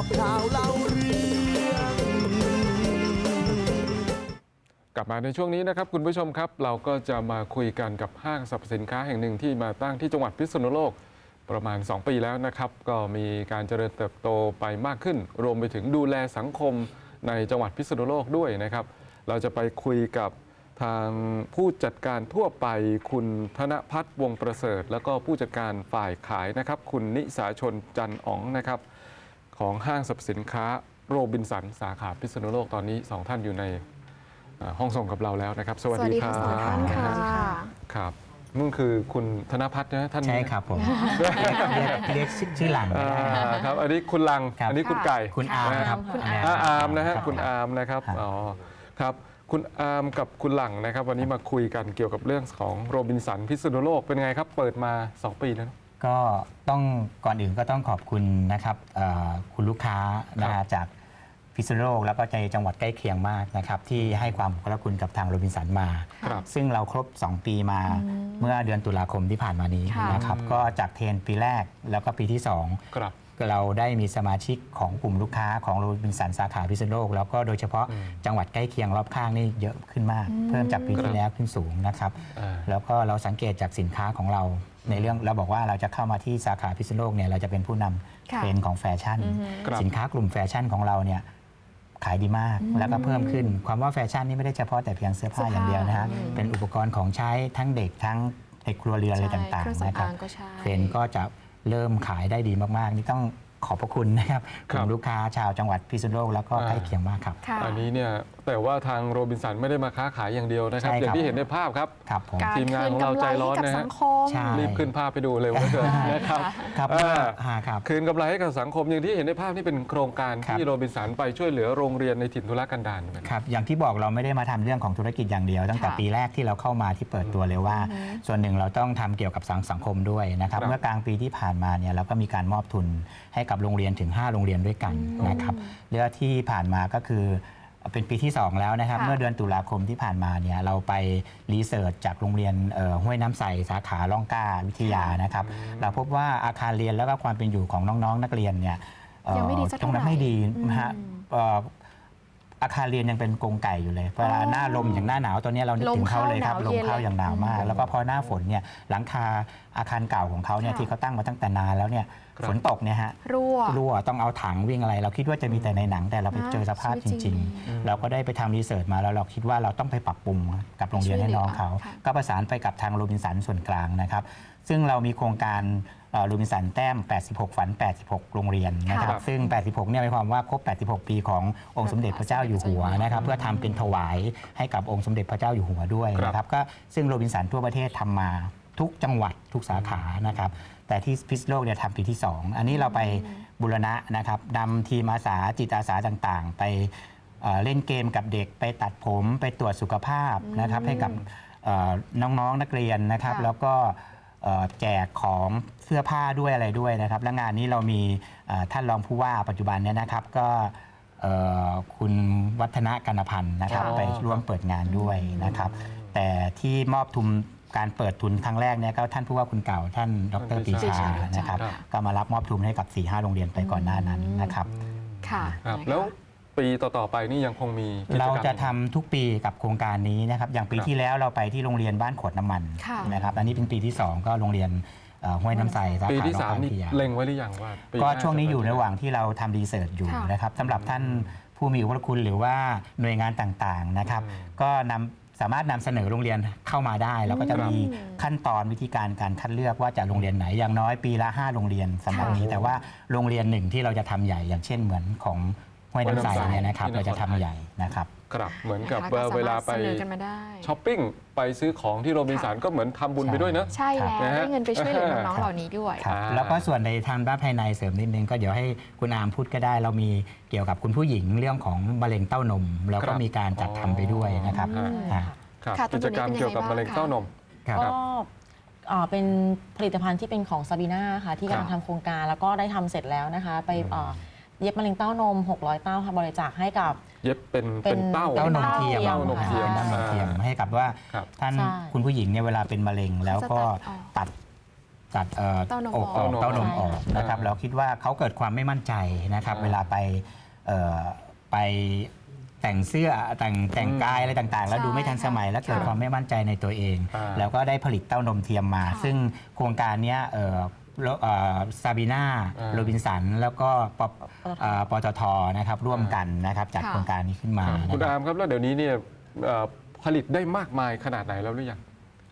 บอกข่าวเล่าเรื่องกลับมาในช่วงนี้นะครับคุณผู้ชมครับ เราก็จะมาคุยกันกับห้างสรรพสินค้าแห่งหนึ่งที่มาตั้งที่จังหวัดพิษณุโลกประมาณ 2 ปีแล้วนะครับ ก็มีการเจริญเติบโตไปมากขึ้น รวมไปถึงดูแลสังคมในจังหวัดพิษณุโลกด้วยนะครับ เราจะไปคุยกับทางผู้จัดการทั่วไปคุณธนพัฒน์วงประเสริฐ แล้วก็ผู้จัดการฝ่ายขายนะครับ คุณนิสาชนจันอ๋องนะครับ ของห้างสรรพสินค้าโรบินสันสาขาพิษณุโลกตอนนี้สองท่านอยู่ในอ่าห้องส่งกับเราแล้วนะครับ สวัสดีครับสวัสดีค่ะสวัสดีค่ะ ครับนั่นคือคุณธนพัฒน์นะท่านใช่ครับผมเรียกเรียกชื่อชื่อหลังอ่านะฮะครับอันนี้คุณลังครับ อันนี้คุณไก่ คุณอาร์มครับคุณนนี้อาอาร์มนะฮะรับคุณอาร์มนะครับครับ อ๋อครับ คุณอาร์มกับคุณหลังนะครับ วันนี้มาคุยกันเกี่ยวกับเรื่องของโรบินสันพิษณุโลกเป็นไงครับ เปิดมา 2 ปีแล้วนะ ก็ต้องก่อนอื่นก็ต้องขอบคุณนะครับเอ่อคุณลูกค้านะครัฮะบจากพิษณุโลกแล้วก็ใจจังหวัดใกล้เคียงมากนะครับที่ให้ความขอบคุณกับทางโรบินสันมา ครับ ซึ่งเราครบ 2 ปีมาเมื่อเดือนตุลาคมที่ผ่านมานี้ค่ะ นะครับอืมก็จากเทรนปีแรกแล้วก็ปีที่ 2 ครับ เราได้มีสมาชิกของกลุ่มลูกค้าของโรบินสันสาขาพิษณุโลก แล้วก็โดยเฉพาะอืมจังหวัดใกล้เคียงรอบข้างนี่เยอะขึ้นมาก เพิ่มจากปีครัที่บแล้วขึ้นสูงนะครับ อ่า แล้วก็เราสังเกตจากสินค้าของเรา ในเรื่องเราบอกว่าเราจะเข้ามาที่สาขาพิษณุโลกเนี่ยเราจะเป็นผู้นำค่ะเทรนด์ของแฟชั่นอือฮึครับ สินค้ากลุ่มแฟชั่นของเราเนี่ยขายดีมาก แล้วก็เพิ่มขึ้นความว่าแฟชั่นนี่ไม่ได้เฉพาะแต่เพียงเสื้อผ้าเสื้อผ้าอย่างเดียวนะฮะอืมเป็นอุปกรณ์ของใช้ทั้งเด็กทั้งในครัวเรือนอะไรต่างเครื่องๆสำนะครับอางก็ใช่ เทรนด์ก็จะเริ่มขายได้ดีมาก ๆ นี่ต้อง ขอบพระคุณนะครับกครับลุ่มลูกค้าชาวจังหวัดพิษณุโลกแล้วก็อ่าใกล้เคียงมากครับ ค่ะ อันนี้เนี่ยแต่ว่าทางโรบินสันไม่ได้มาค้าขายอย่างเดียวนะครับ ใช่อย่างครับที่เห็นในภาพครับ ครับผม การทีมงานคืนของเรากำไรใจร้อนให้กับนะฮะสังคม ใช่ รีบขึ้นภาพไปดูเลยว่าเกินนะครับครับอ่าฮะครับ คืนกำไรให้กับสังคมอย่างที่เห็นในภาพนี่เป็นโครงการครับ ที่โรบินสันไปช่วยเหลือโรงเรียนในถิ่นทุรกันดารเหมือนกันครับอย่างที่บอกเราไม่ได้มาทำเรื่องของธุรกิจอย่างเดียว ตั้งแต่ค่ะปีแรกที่เราเข้ามาที่เปิดตัวเลยว่าอือฮึส่วนหนึ่งเราต้องทำเกี่ยวกับสังสังคมด้วยนะครับครับ เมื่อกลางปีที่ผ่านมาเนี่ยเราก็มีการมอบทุนให้กับโรงเรียนถึง 5 โรงเรียนด้วยกันนะครับเรื่องที่ผ่านมาก็คือเป็นปีที่ 2 แล้วนะครับ ค่ะ เมื่อเดือนตุลาคมที่ผ่านมาเนี่ยเราไปรีเสิร์ชจากโรงเรียนเอ่อห้วยน้ำใสสาขาล่องกล้าวิทยานะครับ เราพบว่าอาคารเรียนแล้วก็ความเป็นอยู่ของน้องๆ นักเรียนเนี่ยเอ่อยังไม่ดีสักตรงนั้นเท่าไหร่ไม่ดีนะฮะอืม เอ่อ อาคารเรียนยังเป็นกรงไก่อยู่เลยเวลาหน้าลมอย่างหน้าหนาวตอนนี้เรานึกลมถึงเขาเลยครับเข้าหนาวลมเข้าเย็นเลยอย่างหนาวมากอืมแล้วก็พอหน้าฝนเนี่ยหลังคาอาคารเก่าของเขาเนี่ยค่ะ ที่เขาตั้งมาตั้งแต่นานแล้วเนี่ยครับ ฝนตกเนี่ยฮะ รั่ว รั่วต้องเอาถังวิ่งอะไร เราคิดว่าจะมีแต่ในหนังแต่เราไปอ่าเจอสภาพชีจวิตจริริง ง ๆ เราก็ได้ไปทำรีเสิร์ชมาแล้วเราคิดว่าเราต้องไปปรับปรุงกับโรงเรียนให้น้องเขา ค่ะ ก็ประสานไปกับทางโรบินสันส่วนกลางนะครับ ซึ่งเรามีโครงการโรบินสันแต้ม 86 ฝัน 86 โรงเรียนนะครับค่ะซึ่ง 86 เนี่ยหมายความว่าครบ 86 ปีขององค์สมเด็จพระเจ้าอยู่หัวนะครับ เพื่อทำเป็นถวายให้กับองค์สมเด็จพระเจ้าอยู่หัวด้วยครับนะครับ ก็ซึ่งโรบินสันทั่วประเทศทำมาทุกจังหวัดทุกสาขานะครับ แต่ที่พิษณุโลกเนี่ยทำปีที่ 2 อันนี้เราไปบูรณะนะครับนำทีมอาสาจิตอาสาต่างๆ ไปเอ่อเล่นเกมกับเด็กไปตัดผมไปตรวจสุขภาพนะครับให้กับเอ่อน้องๆนักเรียนนะครับค่ะแล้วก็ เอ่อแจกของเสื้อผ้าด้วยอะไรด้วยนะครับ และงานนี้เรามีเอ่อท่านรองผู้ว่าปัจจุบันเนี่ยนะครับก็เอ่อคุณวัฒนะกันพันธ์นะครับค่ะไปร่วมเปิดงานด้วยนะครับ แต่ที่มอบทุนการเปิดทุนครั้งแรกเนี่ยก็ท่านผู้ว่าคุณเก่าท่านดรปรีชานะครับครับก็มารับมอบทุนให้กับ4 5โรงเรียนไปก่อนหน้านั้นนะครับ ค่ะครับ นะคะ แล้ว ปีต่อๆไปนี่ยังคงมีกิจกมเราจะทำทุกปีกับโครงการนี้นะครับ อย่างปีครับ ที่แล้วเราไปที่โรงเรียนบ้านขวดน้ำมันค่ะ นะครับ อันนี้เป็นปีที่ 2 ก็โรงเรียนเอ่อห้วยน้ำใสสาปีขาที่โรงสามพยาบาลนี่วิทยาเล็งไว้หรือยังว่าปีก็หาช่วงนี้อยู่จระหว่างที่เราทำรีเสิร์ชอยู่ค่ะ นะครับสำหรับท่านผู้มีอุปคุณหรือว่าหน่วยงานต่างๆนะครับอืมก็นำสามารถนำเสนอโรงเรียนเข้ามาได้ แล้วก็จะครับมีขั้นตอนวิธีการการคัดเลือกว่าจะโรงเรียนไหนอย่างน้อยปีละ 5 โรงเรียนสำหรับค่ะนี้ แต่ว่าโรงเรียนหนึ่งที่เราจะทำใหญ่อย่างเช่นเหมือนของ ห้วยน้ำใสห้วยน้ำใสเนี่ยนะครับที่นครเราจะทำใหญ่นะครับ ครับเหมือนกับนะคะว่าก็สมรถเวลาไปเสนอกันมาได้ช้อปปิ้งไปซื้อของที่โรบินสันก็เหมือนทำบุญไปด้วยเนอะใช่แล้วนะฮะ ได้เงินไปช่วยเหลือน้องๆเหล่านี้ด้วย ครับอ่าแล้วก็ส่วนในทางด้านภายในเสริมนิดนึงก็เดี๋ยวให้คุณอามพูดก็ได้ เรามีเกี่ยวกับคุณผู้หญิงเรื่องของมะเร็งเต้านม แล้วก็มีการจัดทำไปด้วยนะครับอืม อ่าครับค่ะตรกิงจนี้กรรมเป็นยังไงเกี่ยวกับมะเร็งบ้างคะเต้านม ครับ ก็เอ่อเป็นผลิตภัณฑ์ที่เป็นของซาบีนาค่ะที่ครับกำลังทำโครงการแล้วก็ได้ทำเสร็จแล้วนะคะ ไปเอ่อ เย็บมะเร็งเต้านม 600 เต้าค่ะบริจาคให้กับ เย็บเป็นเป็เป็นนเต้า เต้านมเทียมเต้านมอ่าเทียมเป็นเต้านมเทียมอ่าให้กับว่าครับท่านใช่ คุณผู้หญิงเนี่ยเวลาเป็นมะเร็งแล้วก็เขาจะตัดออกตัดตัดเอ่อเต้านมอกออกออกเต้านมออกใช่นะครับอ่าเราคิดว่าเขาเกิดความไม่มั่นใจนะครับอ่าเวลาไปเอ่อไปแต่งเสื้อแต่งแต่งกายอะไรต่างๆ แล้วใช่ดูไม่ทันสมัยและเกิดค่ะความไม่มั่นใจในตัวเอง อ่าแล้วก็ได้ผลิตเต้านมเทียมมา ค่ะ ซึ่งโครงการเนี้ยเอ่อ โลเอ่อซาบีนาอ่าโรบินสัน แล้วก็ปปเอ่อปตทนะครับร่วมอ่ากักันนะครับจัดค่ะ โครงการนี้ขึ้นมาคุณนะคอารับร์มครับแล้วเดี๋ยวนี้เนี่ยเอ่อผลิตได้มากมายขนาดไหนแล้วหรือยัง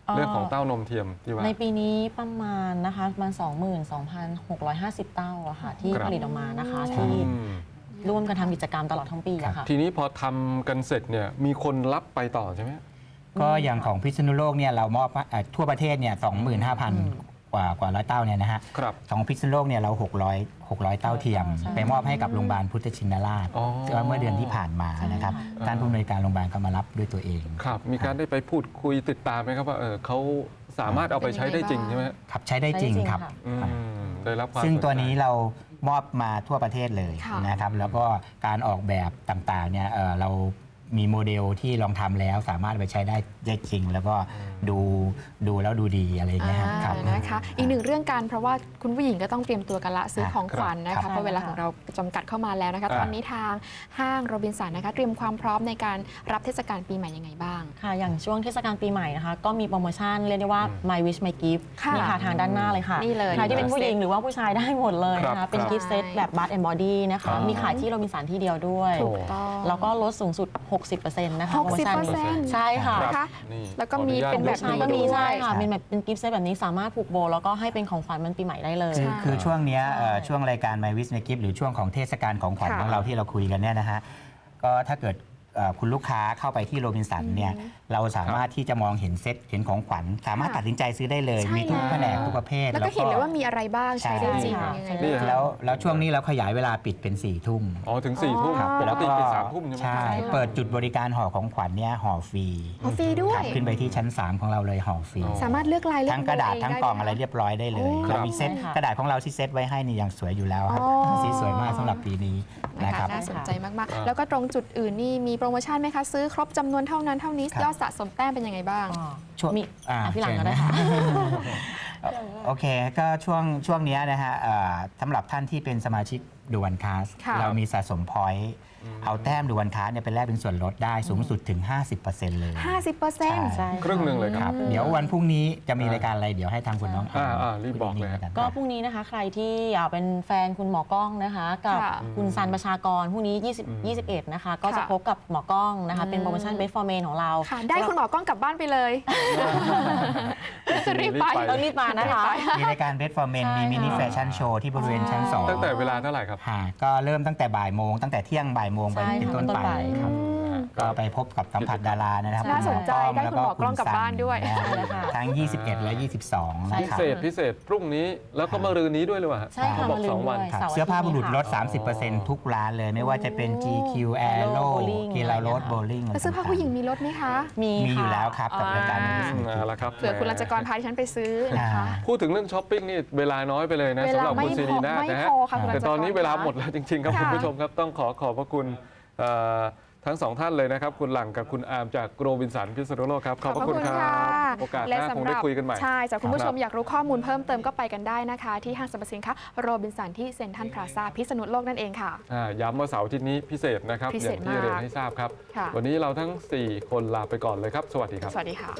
เอ่อเรื่องของเต้านมเทียมที่ว่า ในปีนี้ประมาณนะคะประมาณ22,650 เต้าอะค่ะที่ครับ ผลิตออกมานะคะใช่ ที่อืมร่วมกันทำกิจกรรมตลอดทั้งปีอะค่ะ ทีนี้พอทำกันเสร็จเนี่ยมีคนรับไปต่อใช่ไหม ก็อย่างของพิษณุโลกเนี่ยเรามอบเอ่อทั่วประเทศเนี่ย25,000 กว่ากว่าร้อยเต้าเนี่ยนะฮะครับ ของพิษณุโลกเนี่ยเรา600 600 เต้าเทียม ใช่ไปมอบให้กับโรงพยาบาลพุทธชินราชอ๋อ เมื่อเดือนที่ผ่านมานะครับใช่ค่ะท่านผู้อำนวยการโรงพยาบาลก็มารับด้วยตัวเอง ครับ มีการได้ไปพูดคุยติดตามไหมครับว่าเออเขาสามารถเอาไปใช้ได้จริงใช่ไหมครับใช้ได้จริงครับ อืมได้รับความซึ่งตัวสใจนี้เรามอบมาทั่วประเทศเลยค่ะ นะครับ แล้วก็การออกแบบต่างๆเนี่ยเอ่อเรา มีโมเดลที่ลองทำแล้วสามารถไปใช้ได้ได้จริง แล้วก็ดูดูแล้วดูดีอะไรอย่างเงี้ยฮะครับ อ่านะคะ อีกหนึ่งเรื่องการเพราะว่าคุณผู้หญิงก็ต้องเตรียมตัวกันละซื้อของขวัญนะครัคะบ เพราะเวลาของเราจำกัดเข้ามาแล้วนะคะอ่าตอนนี้ทางห้างโรบินสันนะคะ เตรียมความพร้อมในการรับเทศกาลปีใหม่ยังไงบ้าง ค่ะ อย่างช่วงเทศกาลปีใหม่นะคะ ก็มีโปรโมชั่นเรียกได้ว่า My Wish My Gift ค่ะนี่ค่ะทางด้านหน้าเลยค่ะนี่เลยใครที่เป็นผู้หญิงหรือว่าผู้ชายได้หมดเลยนะครัคะ บเป็นครับ กิฟต์เซตแบบบัตแอนด์บอดี้นะครัคะ บ มีขายที่โรบินสันที่เดียวด้วย ถูกต้อง แล้วก็ลดสูงสุด60%นะคะโปรโมชั่นนี้60%ใช่ค่ะครับนะคะนี่แล้วก็ขออมีญาตเป็นแบบยใช่มือก็มีดูใช่ค่ะใช่เป็นแบบเป็นกิฟต์เซตแบบนี้สามารถผูกโบ แล้วก็ให้เป็นของขวัญมันปีใหม่ได้เลย คือใช่ คือช่วงเนี้ยเอ่อใช่ช่วงรายการ My Wish My Gift หรือช่วงของเทศกาลของขวัญค่ะของเราที่เราคุยกันเนี่ยนะฮะ ก็ถ้าเกิด เอ่อคุณลูกค้าเข้าไปที่โรบินสันเนี่ยเราสามารถที่จะมองเห็นเซ็ตเห็นของขวัญ สามารถค่ะตัดสินใจซื้อได้เลย ใช่มีทุกแล้ว แผนกทุกประเภท แล้วก็เห็นเลยว่ามีอะไรบ้างใช้ได้จริงใช่ ยังไงค่ะนี่ บ้างฮะแล้วแล้วช่วงนี้เราขยายเวลาปิดเป็น4ี่ทุ่มอ๋อถึงสี่ทุ่มครับปกแล้วติก็ปิดสามทุ่มใช่ไหม ใช่ เปิดจุดบริการห่อของขวัญเนี่ยห่อฟรีอ๋อฟรีด้วคยรับขึ้นไปที่ชั้น 3 ของเราเลยห่อฟรีอ๋อสามารถเลือกลายเลือกทั้งกระดาษเบทั้งเกล่องอะไรด้หมคเรียบร้อยได้เลยโอ้เรามีเซตใช่ค่ะกระดาษของเราที่เซตไว้ให้นี่ยังสวยอยู่แล้วครับอ๋อ สีสวยมากสำหรับปีนี้นะนะคคะรับ น่าสนใจมากอ่าๆแล้วก็ตรงจุดอื่นนี่มีโปรโมชั่นไหมคะ ซื้อครบจำนวนเท่านั้นเท่านี้ครับ ยอดสะสมแต้มเป็นยังไงบ้างอ๋อช่วงมีอ่าอะพี่หลังเชิญก็ได้ค่ะโอเคก็ช่วงช่วงเนี้ยนะฮะเอ่อสำหรับท่านที่เป็นสมาชิก ดูวันคาสค่ะ เรามีสะสมพอยต์เอาแต้มดูวันคาสเนี่ยไปแลกเป็นส่วนลดได้สูงสุดถึง 50%เลย50เปอร์เซ็นต์ใช่ ครึ่งหนึ่งเลยคครัรับ บเดี๋ยววันพรุ่งนี้จะมีรายการอะไร เดี๋ยวให้ทางคุณน้องอ่าอ่ารีบบอกเลยคุนิดนึงก็พรุ่งนี้นะคะใครที่อยากเป็นแฟนคุณหมอกล้องนะคะ กับค่ะคุณซันประชากรพรุ่งนี้20 21 นะคะ ก็จะค่ะ พบกับหมอกล้องนะคะ เป็นโปรโมชั่นอืมเบสฟอร์เมนของเราค่ะ ได้คุณหมอกล้องกลับบ้านไปเลย รีบไป ต้องรีบมานะคะ มีรายการเบสฟอร์เมนใช่มีมินิค่ะ แฟชั่นโชว์ที่บริเวณชั้นอ๋อ2ตั้งแต่เวลาเท่าไหร่ครับค่ะก็เริ่มตั้งแต่บ่ายโมงตั้งแต่เที่ยงบ่ายโมงไปใช่เป็นต้นค่ะไปต้นไปครับ ก็ไปพบกับสัมผัสดารานะครับน่าสนใจคุณได้คุณหมอกล้องกลับบ้านด้วยแล้วก็คุณซันใช่ค่ะทั้ง 21 และ 22ใช่นะพิครับเศษพิเศษพรุ่งนี้แล้วก็มารืนนี้ด้วยหรือเปล่าฮะใช่ค่ะเขาบอกมาลืสมองด้วัวนยครับสาร์เสื้อผ้าบุรุษลดอ๋อ30%ทุกร้านเลยไม่ว่าจะเป็น GQ a e r o Bowling กีฬาโรดโบลิ่งแล้วเสื้อผ้าผู้หญิงมีลดไหมคะมีมีอยู่ค่ะแล้วครับกับรายการอ่านี้อืมเอาละครับเผื่อคุณรัชกรพาดิฉันไปซื้อนะคะ พูดถึงเรื่องช้อปปิ้งนี่เวลาน้อยไปเลยนะเวสำลาหรับไม่คุณพซีอนีนาฏไม่นะฮะ พอค่ะคุณรัชกรแต่ตอนนี้เวลาหมดแล้วจริงๆครับค่ะ คุณผู้ชมครับต้องขอขอบพระคุณเอ่อ ทั้งสองท่านเลยนะครับ คุณหลังกับคุณอาร์มจากโรบินสันพิษณุโลกครับ ขอบพระคุณครับ โอกาสหและน้าคงสำหได้รับคุยกันใหม่ ใช่จากคุณผู้ชมครับอยากรู้ข้อมูลเพิ่มเติมก็ไปกันได้นะคะ ที่ห้างสรรพสินค้าโรบินสันที่เซ็นทรัลพลาซาพิษณุโลกนั่นเองค่ะอ่าย้ำว่าเสาร์อาทิตย์นี้พิเศษนะครับพิอเศย่าษงที่เรียนมากให้ทราบครับค่ะวันนี้เราทั้ง 4 คนลาไปก่อนเลยครับ สวัสดีครับ สวัสดีค่ะ